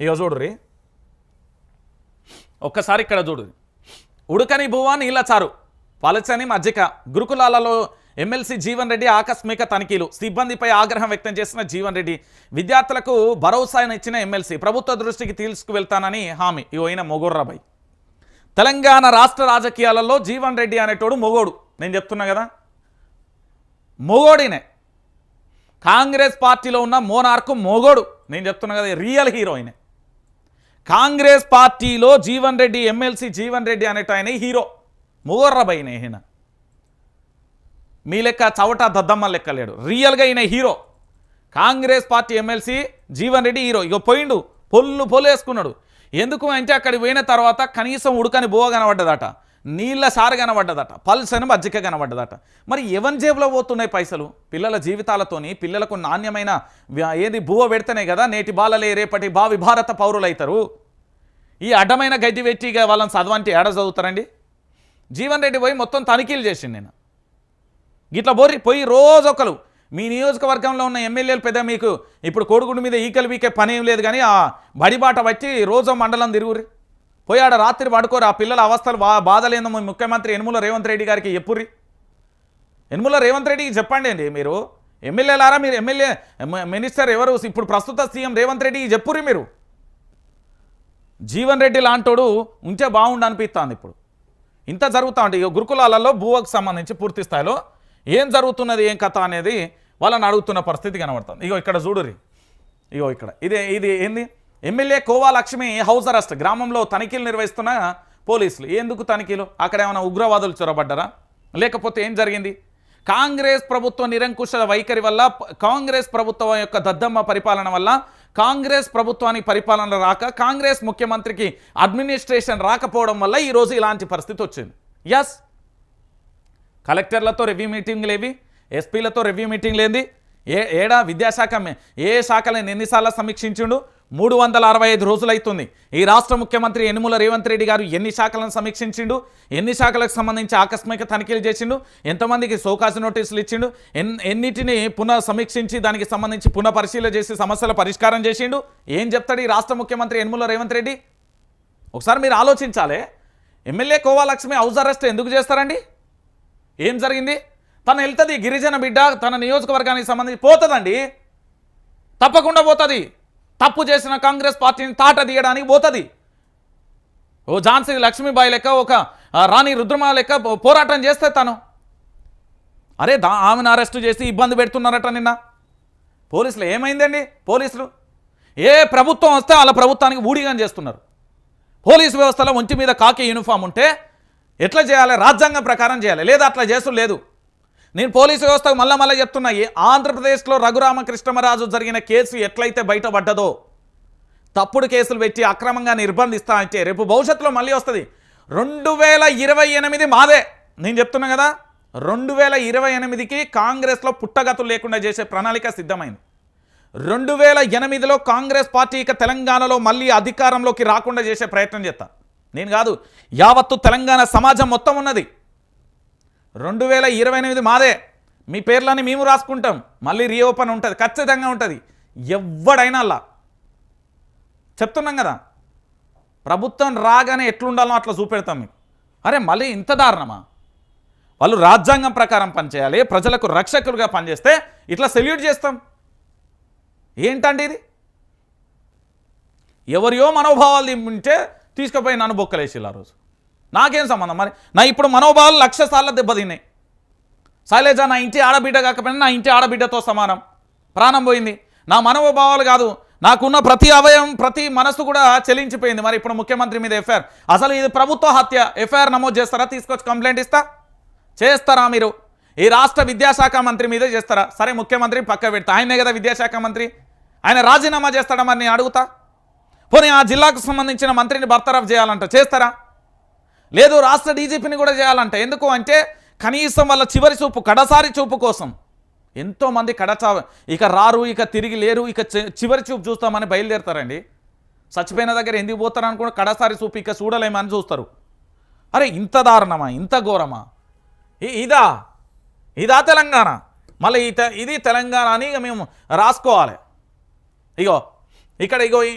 ఇగో చూడుర్రి ఒక్కసారి ఇక్కడ చూడు. ఉడకని భువా నీళ్ళ చారు. పలచని మజ్జిక. గురుకులాలలో ఎమ్మెల్సీ జీవన్ రెడ్డి ఆకస్మిక తనిఖీలు. సిబ్బందిపై ఆగ్రహం వ్యక్తం చేసిన జీవన్ రెడ్డి విద్యార్థులకు భరోసానిచ్చిన ఎమ్మెల్సీ ప్రభుత్వ దృష్టికి తీసుకువెళ్తానని హామీ. ఇగో ఈయన మొగోర్రాబాయ్ తెలంగాణ రాష్ట్ర రాజకీయాలలో జీవన్ రెడ్డి అనేటోడు మొగోడు. నేను చెప్తున్నా కదా. మొగోడినే. కాంగ్రెస్ పార్టీలో ఉన్న మోనార్కు మొగోడు. నేను చెప్తున్నా కదా రియల్ హీరోయినే. కాంగ్రెస్ పార్టీలో జీవన్ రెడ్డి ఎమ్మెల్సీ జీవన్ రెడ్డి అనేట ఆయన హీరో. మొగోర్రబైన ఈయన మీ లెక్క చవట దద్దమ్మ లెక్క లేడు. రియల్గా ఈయన hero. Congress party MLC Jeevan Reddy hero. ఇక పోయిండు. పొల్లు పొలేసుకున్నాడు. ఎందుకు అంటే అక్కడికి పోయిన తర్వాత కనీసం ఉడకని బోగనబడ్డదట కనబడ్డదట. నీళ్ళ సారు కనబడ్డదట పల్సని మజ్జిక కనబడ్డదట. మరి ఎవరి జేబులో పోతున్నాయి పైసలు? పిల్లల జీవితాలతోని పిల్లలకు నాణ్యమైన ఏది బువ్వ పెడితేనే కదా నేటి బాలలే రేపటి భావి భారత పౌరులు అవుతారు ఈ అడ్డమైన గడ్డి వెట్టిగా వాళ్ళని చదవంటే ఏడ చదువుతారండి? జీవన్ రెడ్డి పోయి మొత్తం తనిఖీలు చేసిండు నేను. గిట్లా బోర్రి పోయి రోజు ఒకరు. మీ నియోజకవర్గంలో ఉన్న ఎమ్మెల్యేలు పెద్ద మీకు ఇప్పుడు కోడిగుడి మీద ఈకలు వీకే పని ఏం లేదు కానీ ఆ బడిబాట వచ్చి రోజు మండలం తిరుగురి పోయి ఆడ రాత్రి పడుకోరు ఆ పిల్లల అవస్థలు బా మీ ముఖ్యమంత్రి యనుమల రేవంత్ రెడ్డి గారికి ఎప్పుర్రి? యనుమల రేవంత్ రెడ్డికి చెప్పండి అండి మీరు. ఎమ్మెల్యేలారా మీరు? ఎమ్మెల్యే మినిస్టర్ ఎవరు? ఇప్పుడు ప్రస్తుత సీఎం రేవంత్ రెడ్డికి చెప్పుర్రి మీరు. జీవన్ రెడ్డి లాంటోడు ఉంచే బాగుండు అనిపిస్తుంది ఇప్పుడు. ఇంత జరుగుతూ ఉంటాయి ఇక గురుకులాలలో భూవకు సంబంధించి పూర్తి స్థాయిలో ఏం జరుగుతున్నది ఏం కథ అనేది వాళ్ళని అడుగుతున్న పరిస్థితి కనబడుతుంది. ఇగో ఇక్కడ చూడురి ఇగో ఇక్కడ. ఇది ఇది ఏంది? MLA Kova Lakshmi house arrest. గ్రామంలో తనిఖీలు నిర్వహిస్తున్న పోలీసులు. ఎందుకు తనిఖీలు? అక్కడ ఏమైనా ఉగ్రవాదులు చొరబడ్డారా? లేకపోతే ఏం జరిగింది? కాంగ్రెస్ ప్రభుత్వ నిరంకుశ వైఖరి వల్ల కాంగ్రెస్ ప్రభుత్వం యొక్క దద్దమ్మ పరిపాలన వల్ల కాంగ్రెస్ ప్రభుత్వానికి పరిపాలన రాక కాంగ్రెస్ ముఖ్యమంత్రికి అడ్మినిస్ట్రేషన్ రాకపోవడం వల్ల ఈరోజు ఇలాంటి పరిస్థితి వచ్చింది. ఎస్ కలెక్టర్లతో రివ్యూ మీటింగ్లు ఏవి? ఎస్పీలతో రివ్యూ మీటింగ్లు ఏంది? ఏ ఏడా విద్యాశాఖ ఏ శాఖలను ఎన్నిసార్లు సమీక్షించుడు? మూడు వందల అరవై ఐదు రోజులు అవుతుంది ఈ రాష్ట్ర ముఖ్యమంత్రి యనుమల రేవంత్ రెడ్డి గారు ఎన్ని శాఖలను సమీక్షించిండు? ఎన్ని శాఖలకు సంబంధించి ఆకస్మిక తనిఖీలు చేసిండు? ఎంతమందికి సోకాసు నోటీసులు ఇచ్చిండు? ఎన్ ఎన్నిటిని పునః సమీక్షించి దానికి సంబంధించి పునః పరిశీలన చేసి సమస్యల పరిష్కారం చేసిండు? ఏం చెప్తాడు ఈ రాష్ట్ర ముఖ్యమంత్రి యనుమల రేవంత్ రెడ్డి? ఒకసారి మీరు ఆలోచించాలి. ఎమ్మెల్యే కోవాలక్ష్మి హౌస్ అరెస్ట్ ఎందుకు చేస్తారండి? ఏం జరిగింది? తను వెళ్తుంది గిరిజన బిడ్డ తన నియోజకవర్గానికి సంబంధించి పోతుందండి. తప్పకుండా పోతుంది. తప్పు చేసిన కాంగ్రెస్ పార్టీని తాట తీయడానికి పోతుంది. ఓ ఝాన్సీ లక్ష్మీబాయి లెక్క ఒక రాణి రుద్రమ లెక్క పోరాటం చేస్తే తను. అరే దా ఆమెను అరెస్టు చేసి ఇబ్బంది పెడుతున్నారట నిన్న. పోలీసులు ఏమైందండి? పోలీసులు? ఏ ప్రభుత్వం వస్తే వాళ్ళ ప్రభుత్వానికి ఊడిగం చేస్తున్నారు. పోలీసు వ్యవస్థలో ఒంటి మీద కాకి యూనిఫామ్ ఉంటే ఎట్లా చేయాలి? రాజ్యాంగం ప్రకారం చేయాలి. లేదా అట్లా చేస్తూ లేదు. నేను పోలీసు వ్యవస్థకు మళ్ళా మళ్ళీ చెప్తున్నా ఆంధ్రప్రదేశ్లో ఆంధ్రప్రదేశ్లో రఘురామకృష్ణమరాజు జరిగిన కేసు ఎట్లయితే బయటపడ్డదో తప్పుడు కేసులు పెట్టి అక్రమంగా నిర్బంధిస్తా అంటే రేపు భవిష్యత్తులో మళ్ళీ వస్తుంది. రెండు వేల ఇరవై ఎనిమిది మాదే. నేను చెప్తున్నా కదా రెండు వేల ఇరవై ఎనిమిదికి కాంగ్రెస్లో పుట్టగతులు లేకుండా చేసే ప్రణాళిక సిద్ధమైంది. రెండు వేల ఎనిమిదిలో కాంగ్రెస్ పార్టీ ఇక తెలంగాణలో మళ్ళీ అధికారంలోకి రాకుండా చేసే ప్రయత్నం చేస్తా. నేను కాదు యావత్తు తెలంగాణ సమాజం మొత్తం ఉన్నది. రెండు వేల ఇరవై ఎనిమిది మాదే. మీ పేర్లని మేము రాసుకుంటాం. మళ్ళీ రీఓపెన్ ఉంటుంది. ఖచ్చితంగా ఉంటుంది. ఎవడైనా అలా. చెప్తున్నాం కదా. ప్రభుత్వం రాగానే ఎట్లుండాలో అట్లా చూపెడతాం మీకు అరే మళ్ళీ ఇంత దారుణమా? వాళ్ళు రాజ్యాంగం ప్రకారం పనిచేయాలి ప్రజలకు రక్షకులుగా పనిచేస్తే ఇట్లా సెల్యూట్ చేస్తాం. ఏంటండి ఇది? ఎవరియో మనోభావాలు ఉంటే తీసుకుపోయి నన్ను బొక్కలేసి ఆ రోజు. నాకేం సంబంధం? మరి నా ఇప్పుడు మనోభావాలు లక్ష సార్లు దెబ్బతిన్నాయి. శైలేజ నా ఇంటి ఆడబిడ్డ కాకపోయినా నా ఇంటి ఆడబిడ్డతో సమానం. ప్రాణం పోయింది. నా మనోభావాలు కాదు. నాకున్న ప్రతి అవయవం ప్రతి మనసు కూడా చెలించిపోయింది. మరి ఇప్పుడు ముఖ్యమంత్రి మీద ఎఫ్ఐఆర్. అసలు ఇది ప్రభుత్వ హత్య. ఎఫ్ఐఆర్ నమోదు చేస్తారా? తీసుకొచ్చి కంప్లైంట్ ఇస్తా. చేస్తారా మీరు? ఈ రాష్ట్ర విద్యాశాఖ మంత్రి మీదే చేస్తారా? సరే ముఖ్యమంత్రి పక్క పెడతా. ఆయనే కదా విద్యాశాఖ మంత్రి. ఆయన రాజీనామా చేస్తాడా మరి? నేను అడుగుతా. పోనీ ఆ జిల్లాకు సంబంధించిన మంత్రిని బర్తరఫ్ చేయాలంట. చేస్తారా? లేదు రాష్ట్ర డీజీపీని కూడా చేయాలంట ఎందుకు అంటే కనీసం వాళ్ళ చివరి చూపు కడసారి చూపు కోసం. ఎంతోమంది కడచా ఇక రారు ఇక తిరిగి లేరు ఇక చివరి చూపు చూస్తామని బయలుదేరుతారండి. చచ్చిపోయిన దగ్గర ఎందుకు పోతారు కూడా కడసారి చూపు ఇక చూడలేమని చూస్తారు. అరే ఇంత దారుణమా ఇంత ఘోరమా? ఇదా ఇదా తెలంగాణ. మళ్ళీ తె- ఇది తెలంగాణ అని ఇక మేము రాసుకోవాలి. ఇగో ఇక్కడ ఇగో ఈ-